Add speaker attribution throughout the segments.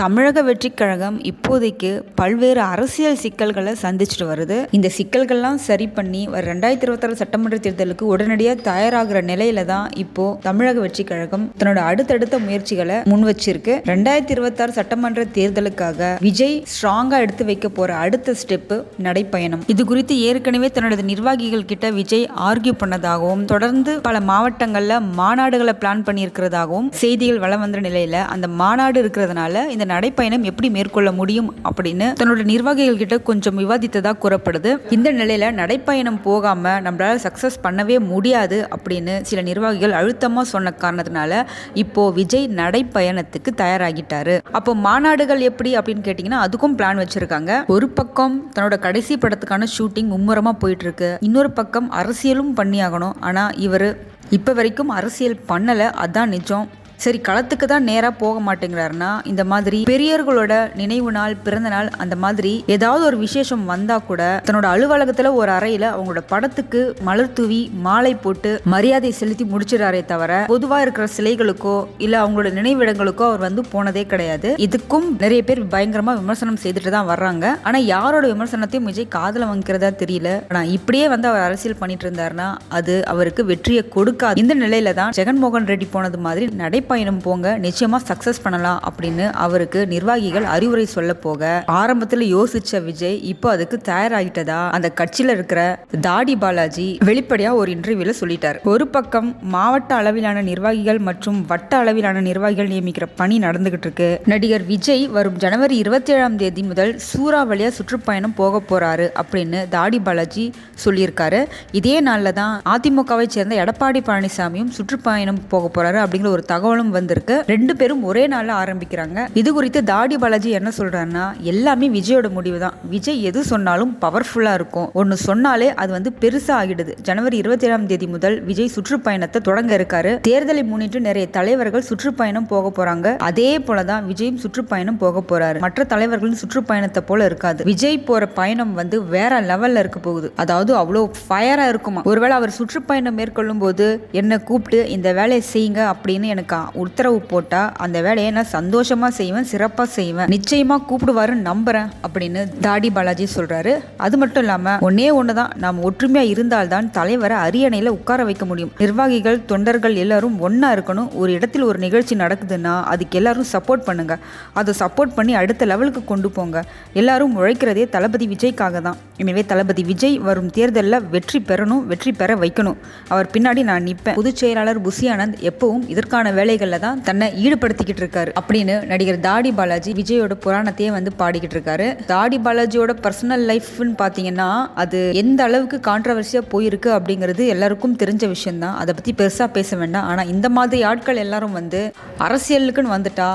Speaker 1: தமிழக வெற்றி கழகம் இப்போதைக்கு பல்வேறு அரசியல் சிக்கல்களை சந்திச்சுட்டு வருது. இந்த சிக்கல்கள்லாம் சரி பண்ணி வர ரெண்டாயிரத்தி இருபத்தாறு சட்டமன்ற தேர்தலுக்கு உடனடியாக தயாராகிற நிலையில தான் இப்போ தமிழக வெற்றி கழகம் தன்னோட அடுத்தடுத்த முயற்சிகளை முன் வச்சிருக்கு. ரெண்டாயிரத்தி இருபத்தாறு சட்டமன்ற தேர்தலுக்காக விஜய் ஸ்ட்ராங்கா எடுத்து வைக்க போற அடுத்த ஸ்டெப்பு நடைப்பயணம். இது குறித்து ஏற்கனவே தன்னோட நிர்வாகிகள் கிட்ட விஜய் ஆர்கியூ பண்ணதாகவும் தொடர்ந்து பல மாவட்டங்கள்ல மாநாடுகளை பிளான் பண்ணியிருக்கிறதாகவும் செய்திகள் வளம் வந்த நிலையில அந்த மாநாடு இருக்கிறதுனால இந்த நடைப்பயணம் எப்படி மேற்கொள்ள முடியும் அப்படின்னு தன்னோட நிர்வாகிகள் கிட்ட கொஞ்சம் விவாதித்ததா கூறப்படுது. இந்த நிலையில நடைப்பயணம் போகாம நம்மளால சக்சஸ் பண்ணவே முடியாது அப்படின்னு சில நிர்வாகிகள் அழுத்தமா சொன்ன காரணத்தினால இப்போ விஜய் நடைப்பயணத்துக்கு தயாராகிட்டாரு. அப்போ மாநாடுகள் எப்படி அப்படின்னு கேட்டீங்கன்னா அதுக்கும் பிளான் வச்சிருக்காங்க. ஒரு பக்கம் தன்னோட கடைசி படத்துக்கான ஷூட்டிங் மும்முரமா போயிட்டு இருக்கு இன்னொரு பக்கம் அரசியலும் பண்ணியாகணும். ஆனா இவர் இப்போ வரைக்கும் அரசியல் பண்ணலை. அதான் நிஜம். சரி களத்துக்கு தான் நேராக போக மாட்டேங்கிறாருன்னா இந்த மாதிரி பெரியவர்களோட நினைவு நாள் பிறந்த நாள் அந்த மாதிரி ஏதாவது ஒரு விசேஷம் வந்தால் கூட தன்னோட அலுவலகத்தில் ஒரு அறையில் அவங்களோட படத்துக்கு மலர் தூவி மாலை போட்டு மரியாதை செலுத்தி முடிச்சிடாரே தவிர பொதுவாக இருக்கிற சிலைகளுக்கோ இல்லை அவங்களோட நினைவிடங்களுக்கோ அவர் வந்து போனதே கிடையாது. இதுக்கும் நிறைய பேர் பயங்கரமாக விமர்சனம் செய்துட்டு தான் வர்றாங்க. ஆனால் யாரோட விமர்சனத்தையும் விஜய் காதல வாங்கிக்கிறதா தெரியல. ஆனால் இப்படியே வந்து அவர் அரசியல் பண்ணிட்டு இருந்தாருன்னா அது அவருக்கு வெற்றியை கொடுக்காது. இந்த நிலையில தான் ஜெகன்மோகன் ரெட்டி போனது மாதிரி நடை நடைப்பயணம் போங்க நிச்சயமா சக்சஸ் பண்ணலாம் அப்படின்னு அவருக்கு நிர்வாகிகள் அறிவுரை சொல்ல போக ஆரம்பத்தில் யோசிச்ச விஜய் இப்போ அதுக்கு தயாராகிட்டதா அந்த கட்சியில இருக்கிற தாடி பாலாஜி வெளிப்படையா ஒரு இன்டர்வியூல சொல்லிட்டார். ஒரு பக்கம் மாவட்ட அளவிலான நிர்வாகிகள் மற்றும் வட்ட அளவிலான நிர்வாகிகள் நியமிக்கிற பணி நடந்துகிட்டு இருக்கு. நடிகர் விஜய் வரும் ஜனவரி இருபத்தி ஏழாம் தேதி முதல் சூறாவளியா சுற்றுப்பயணம் போக போறாரு அப்படின்னு தாடி பாலாஜி சொல்லியிருக்காரு. இதே நாளில் தான் அதிமுகவை சேர்ந்த எடப்பாடி பழனிசாமியும் சுற்றுப்பயணம் போக போறாரு அப்படிங்கிற ஒரு தகவல் தகவலும் வந்திருக்கு. ரெண்டு பேரும் ஒரே நாளில் ஆரம்பிக்கிறாங்க. இது குறித்து தாடி பாலாஜி என்ன சொல்றாருன்னா எல்லாமே விஜயோட முடிவு தான் விஜய் எது சொன்னாலும் பவர்ஃபுல்லா இருக்கும். ஒன்று சொன்னாலே அது வந்து பெருசா ஆகிடுது. ஜனவரி இருபத்தி ஏழாம் தேதி முதல் விஜய் சுற்றுப்பயணத்தை தொடங்க இருக்காரு. தேர்தலை முன்னிட்டு நிறைய தலைவர்கள் சுற்றுப்பயணம் போக போறாங்க. அதே போலதான் விஜயும் சுற்றுப்பயணம் போக போறாரு. மற்ற தலைவர்களின் சுற்றுப்பயணத்தை போல இருக்காது. விஜய் போற பயணம் வந்து வேற லெவல்ல இருக்க போகுது. அதாவது அவ்வளோ ஃபயரா இருக்குமா? ஒருவேளை அவர் சுற்றுப்பயணம் மேற்கொள்ளும் போது என்ன கூப்பிட்டு இந்த வேலையை செய்யுங்க அப்படின்னு எனக்கு உத்தரவு போட்டால் அந்த வேலையை நான் சந்தோஷமாக செய்வேன் சிறப்பாக செய்வேன். நிச்சயமாக கூப்பிடுவாருன்னு நம்புகிறேன் அப்படின்னு தாடி பாலாஜி சொல்கிறாரு அது மட்டும் இல்லாமல் ஒன்னே ஒன்று தான் நாம் ஒற்றுமையாக இருந்தால்தான் தலைவரை அரியணையில் உட்கார வைக்க முடியும். நிர்வாகிகள் தொண்டர்கள் எல்லாரும் ஒன்றா இருக்கணும். ஒரு இடத்தில் ஒரு நிகழ்ச்சி நடக்குதுன்னா அதுக்கு எல்லாரும் சப்போர்ட் பண்ணுங்க. அதை சப்போர்ட் பண்ணி அடுத்த லெவலுக்கு கொண்டு போங்க. எல்லாரும் உழைக்கிறதே தளபதி விஜய்க்காக தான். எனவே தளபதி விஜய் வரும் தேர்தலில் வெற்றி பெறணும் வெற்றி பெற வைக்கணும். அவர் பின்னாடி நான் நிற்பேன் பொதுச் செயலாளர் புசி ஆனந்த் எப்பவும் இதற்கான வேலை வேலைகளில் தான் தன்னை ஈடுபடுத்திக்கிட்டு இருக்காரு அப்படின்னு நடிகர் தாடி பாலாஜி விஜயோட புராணத்தையே வந்து பாடிக்கிட்டு இருக்காரு. தாடி பாலாஜியோட பர்சனல் லைஃப்னு பார்த்தீங்கன்னா அது எந்த அளவுக்கு கான்ட்ரவர்சியாக போயிருக்கு அப்படிங்கிறது எல்லாருக்கும் தெரிஞ்ச விஷயம் தான். அதை பற்றி பெருசாக பேச வேண்டாம். ஆனால் இந்த மாதிரி ஆட்கள் எல்லாரும் வந்து அரசியலுக்குன்னு வந்துட்டா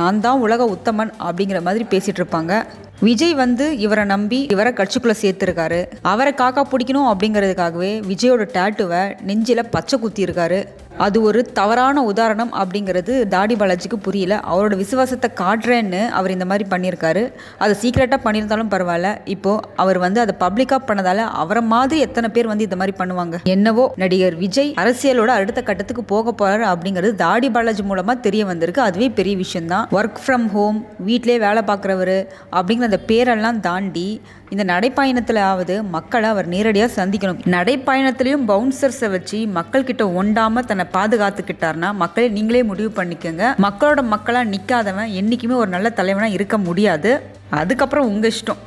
Speaker 1: நான் தான் உலக உத்தமன் அப்படிங்கிற மாதிரி பேசிட்டு இருப்பாங்க. விஜய் வந்து இவரை நம்பி இவரை கட்சிக்குள்ளே சேர்த்துருக்காரு. அவரை காக்கா பிடிக்கணும் அப்படிங்கிறதுக்காகவே விஜயோட டேட்டுவை நெஞ்சில் பச்சை குத்தியிருக்காரு அது ஒரு தவறான உதாரணம் அப்படிங்கிறது தாடி பாலாஜிக்கு புரியல. அவரோட விசுவாசத்தை காட்டுறேன்னு அவர் இந்த மாதிரி பண்ணியிருக்காரு. அதை சீக்ரெட்டாக பண்ணியிருந்தாலும் பரவாயில்ல. இப்போது அவர் வந்து அதை பப்ளிக்காக பண்ணதால் அவரை மாதிரி எத்தனை பேர் வந்து இந்த மாதிரி பண்ணுவாங்க? என்னவோ நடிகர் விஜய் அரசியலோட அடுத்த கட்டத்துக்கு போக போகிறாரு அப்படிங்கிறது தாடி பாலாஜி மூலமாக தெரிய வந்திருக்கு. அதுவே பெரிய விஷயம் தான் ஒர்க் ஃப்ரம் ஹோம் வீட்டிலே வேலை பார்க்குறவர் அப்படிங்கிற அந்த பேரெல்லாம் தாண்டி இந்த நடைப்பயணத்தில் ஆவது மக்களை அவர் நேரடியாக சந்திக்கணும். நடைப்பயணத்திலையும் பவுன்சர்ஸை வச்சு மக்கள் கிட்ட ஒண்டாமல் தன்னை பாதுகாத்துக்கிட்டார்னா மக்களை நீங்களே முடிவு பண்ணிக்கோங்க. மக்களோட மக்களாக நிற்காதவன் என்றைக்குமே ஒரு நல்ல தலைவனாக இருக்க முடியாது. அதுக்கப்புறம் உங்கள் இஷ்டம்.